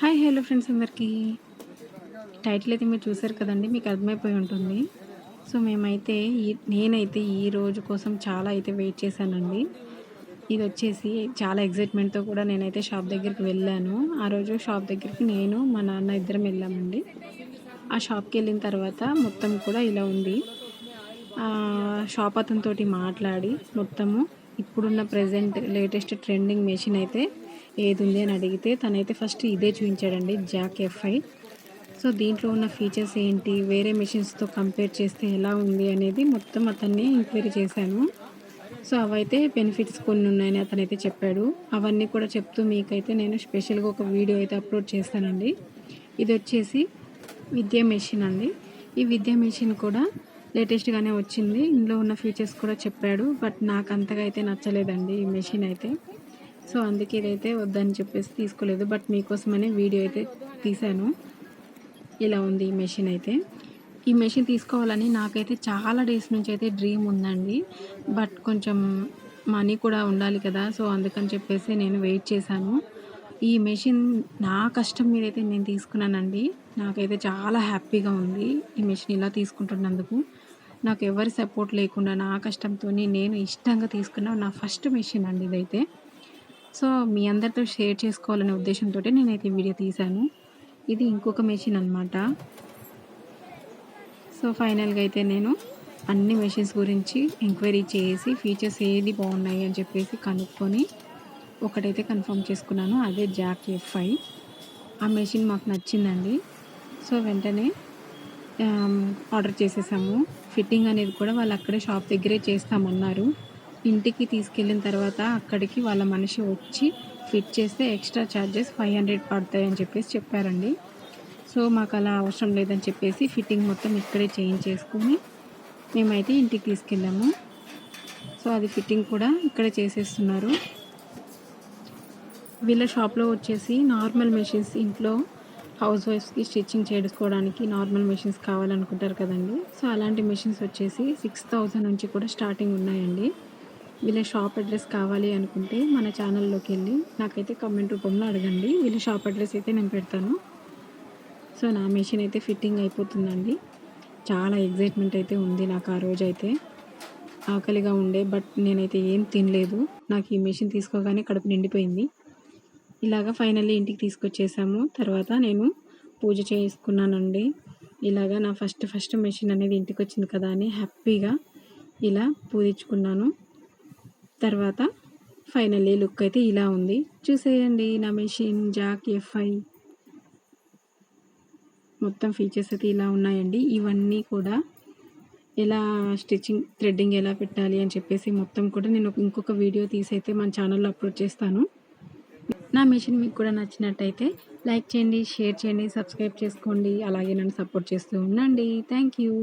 Hi hello friends అందరికీ. Title అయితే మీరు చూసారు కదండి మీకు అర్థమైపోయి ఉంటుంది. సో మేమైతే ఈ నేనైతే ఈ రోజు కోసం చాలా అయితే వెయిట్ చేశానండి. ఇది వచ్చేసి చాలా ఎగ్జైట్మెంట్తో కూడా నేనైతే షాప్ దగ్గరికి వెళ్ళాను. ఆ రోజు షాప్ దగ్గరికి నేను మా నాన్న ఇద్దరం వెళ్ళామండి. ఆ షాప్కి వెళ్ళిన తర్వాత మొత్తం కూడా ఇలా ఉంది. షాప్ అతనితోటి మాట్లాడి మొత్తము ఇప్పుడున్న ప్రజెంట్ లేటెస్ట్ ట్రెండింగ్ మెషిన్ అయితే ఏది ఉంది అని అడిగితే తనైతే ఫస్ట్ ఇదే చూపించాడండి జాక్ ఎఫ్ఐ. సో దీంట్లో ఉన్న ఫీచర్స్ ఏంటి వేరే మెషిన్స్తో కంపేర్ చేస్తే ఎలా ఉంది అనేది మొత్తం అతన్ని ఎంక్వైరీ చేశాను. సో అవైతే బెనిఫిట్స్ కొన్ని ఉన్నాయని అతనైతే చెప్పాడు. అవన్నీ కూడా చెప్తూ మీకైతే నేను స్పెషల్గా ఒక వీడియో అయితే అప్లోడ్ చేస్తానండి. ఇది వచ్చేసి విద్యా మెషిన్ అండి. ఈ విద్యా మెషిన్ కూడా లేటెస్ట్గానే వచ్చింది. ఇందులో ఉన్న ఫీచర్స్ కూడా చెప్పాడు బట్ నాకు అంతగా అయితే నచ్చలేదండి ఈ మెషిన్ అయితే. సో అందుకే ఇదైతే వద్దని చెప్పేసి తీసుకోలేదు. బట్ మీకోసమనే వీడియో అయితే తీశాను. ఇలా ఉంది ఈ మెషిన్ అయితే. ఈ మెషిన్ తీసుకోవాలని నాకైతే చాలా డేస్ నుంచి అయితే డ్రీమ్ ఉందండి. బట్ కొంచెం మనీ కూడా ఉండాలి కదా సో అందుకని చెప్పేసి నేను వెయిట్ చేశాను. ఈ మెషిన్ నా కష్టం మీద అయితే నేను తీసుకున్నానండి. నాకైతే చాలా హ్యాపీగా ఉంది ఈ మెషిన్ ఇలా తీసుకుంటున్నందుకు. నాకు ఎవరి సపోర్ట్ లేకుండా నా కష్టంతో నేను ఇష్టంగా తీసుకున్న నా ఫస్ట్ మెషిన్ అండి ఇదైతే. సో మీ అందరితో షేర్ చేసుకోవాలనే ఉద్దేశంతో నేనైతే వీడియో తీశాను. ఇది ఇంకొక మెషిన్ అనమాట సో ఫైనల్గా అయితే నేను అన్ని మెషిన్స్ గురించి ఎంక్వైరీ చేసి ఫీచర్స్ ఏది బాగున్నాయి అని చెప్పేసి కనుక్కొని ఒకటైతే కన్ఫర్మ్ చేసుకున్నాను. అదే జాక్ ఎఫ్ ఆ మెషిన్ మాకు నచ్చిందండి. సో వెంటనే ఆర్డర్ చేసేసాము. ఫిట్టింగ్ అనేది కూడా వాళ్ళు అక్కడే షాప్ దగ్గరే చేస్తామన్నారు. ఇంటికి తీసుకెళ్ళిన తర్వాత అక్కడికి వాళ్ళ మనిషి వచ్చి ఫిట్ చేస్తే ఎక్స్ట్రా ఛార్జెస్ ఫైవ్ హండ్రెడ్ పడతాయని చెప్పేసి చెప్పారండి. సో మాకు అలా అవసరం లేదని చెప్పేసి ఫిట్టింగ్ మొత్తం ఇక్కడే చేంజ్ చేసుకొని మేమైతే ఇంటికి తీసుకెళ్ళాము. సో అది ఫిట్టింగ్ కూడా ఇక్కడే చేసేస్తున్నారు. వీళ్ళ షాప్లో వచ్చేసి నార్మల్ మెషిన్స్ ఇంట్లో హౌస్ వైఫ్స్కి స్టిచ్చింగ్ చేసుకోవడానికి నార్మల్ మెషిన్స్ కావాలనుకుంటారు కదండి. సో అలాంటి మెషిన్స్ వచ్చేసి సిక్స్ థౌజండ్ నుంచి కూడా స్టార్టింగ్ ఉన్నాయండి. వీళ్ళ షాప్ అడ్రస్ కావాలి అనుకుంటే మన ఛానల్లోకి వెళ్ళి నాకైతే కమెంట్ రూపంలో అడగండి. వీళ్ళ షాప్ అడ్రస్ అయితే నేను పెడతాను. సో నా మెషిన్ అయితే ఫిట్టింగ్ అయిపోతుందండి. చాలా ఎగ్జైట్మెంట్ అయితే ఉంది నాకు ఆ రోజు అయితే. ఆకలిగా ఉండే బట్ నేనైతే ఏం తినలేదు. నాకు ఈ మెషిన్ తీసుకోగానే కడుపు నిండిపోయింది. ఇలాగ ఫైనల్లీ ఇంటికి తీసుకొచ్చేసాము. తర్వాత నేను పూజ చేసుకున్నానండి. ఇలాగా నా ఫస్ట్ ఫస్ట్ మెషిన్ అనేది ఇంటికి వచ్చింది కదా అని హ్యాపీగా ఇలా పూజించుకున్నాను. తర్వాత ఫైనల్లీ లుక్ అయితే ఇలా ఉంది. చూసేయండి నా మెషిన్ జాక్ ఎఫ్ఐ మొత్తం ఫీచర్స్ అయితే ఇలా ఉన్నాయండి. ఇవన్నీ కూడా ఎలా స్టిచ్చింగ్ థ్రెడ్డింగ్ ఎలా పెట్టాలి అని చెప్పేసి మొత్తం కూడా నేను ఇంకొక వీడియో తీసి అయితే మన ఛానల్లో అప్లోడ్ చేస్తాను. నా మెషిన్ మీకు కూడా నచ్చినట్టయితే లైక్ చేయండి షేర్ చేయండి సబ్స్క్రైబ్ చేసుకోండి. అలాగే నన్ను సపోర్ట్ చేస్తూ ఉండండి. Thank you.